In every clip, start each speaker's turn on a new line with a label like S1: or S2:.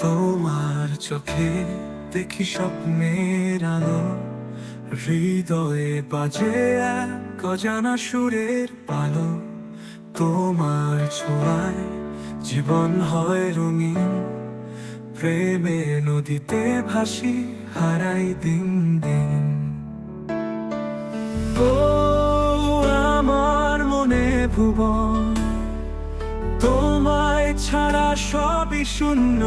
S1: তোমার চোখে দেখি স্বপ্নের আলো। হৃদয়ে বাজে এক অজানা সুরের পালো। তোমার ছোঁয়ায় জীবন হয় রঙিন। প্রেমে নদীতে ভাসি, হারাই দিন দিন। ছাড়া সবই শূন্য।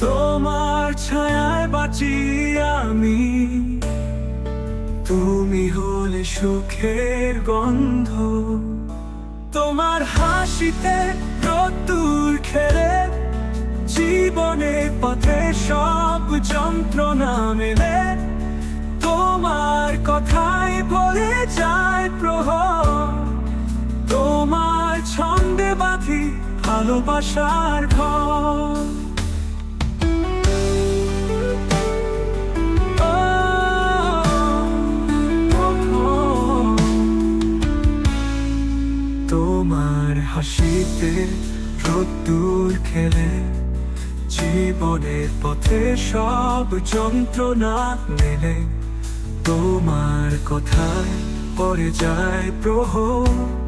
S1: তোমার ছায়ায় বাঁচি আমি। তুমি হলে সুখের গন্ধ। তোমার হাসিতে রোদ্দুর খেলে জীবনে পথে সব ভালোবাসার ঘর। তোমার হাসিতে রোদ্দুর খেলে জীবনের পথে সব যন্ত্রণা মেলে। তোমার কথায় পরে যায় প্রহর।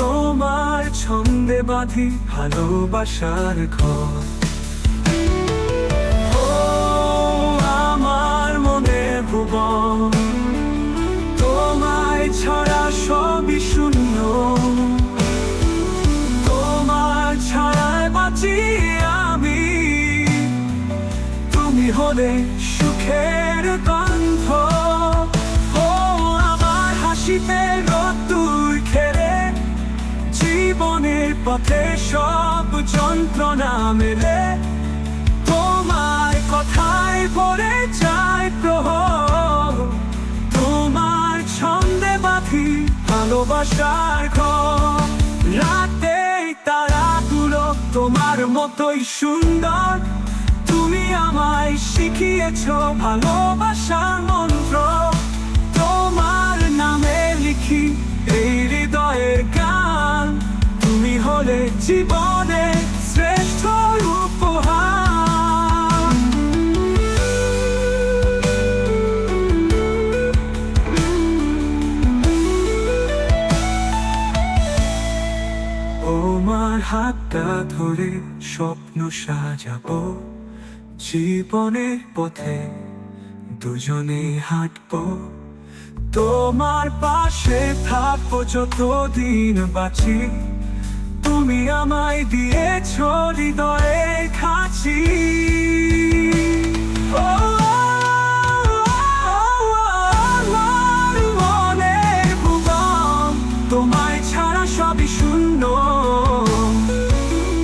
S1: তোমার ছন্দে বাঁধি ভালোবাসার ঘর। ও আমার মনে ভুবন, তোমায় ছাড়া সবই শূন্য। তোমার ছাড়ায় বাঁচি আমি, তুমি হলে সুখের গন্ধ পথে সব যন্ত্রণা মেলে। তোমার কথায় পড়ে যায় প্রহর। তোমার ছন্দে বাঁধি ভালোবাসার ঘর। রাতে তারাগুলো তোমার মতোই সুন্দর। তুমি আমায় শিখিয়েছ ভালোবাসার মন্ত্র। হলে জীবনের শ্রেষ্ঠ উপহার। তোমার হাতটা ধরে স্বপ্ন সাজাবো জীবনের পথে, দুজনে হাঁটবো। তোমার পাশে থাকব, যতদিন বাঁচি তুমি আমায় দিয়েছ হৃদয়ে খাঁচি। ও, আমার তোমায় ছাড়া সবই শূন্য।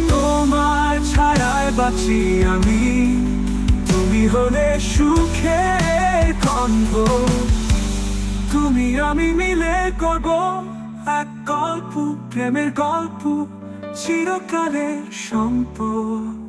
S1: তোমার ছাড়ায় আমি। তুমি হলে সুখের কণ্ঠ তুমি আমি মিলে করব এক গল্প প্রেমের গল্প। চিরকালের সম্পদ।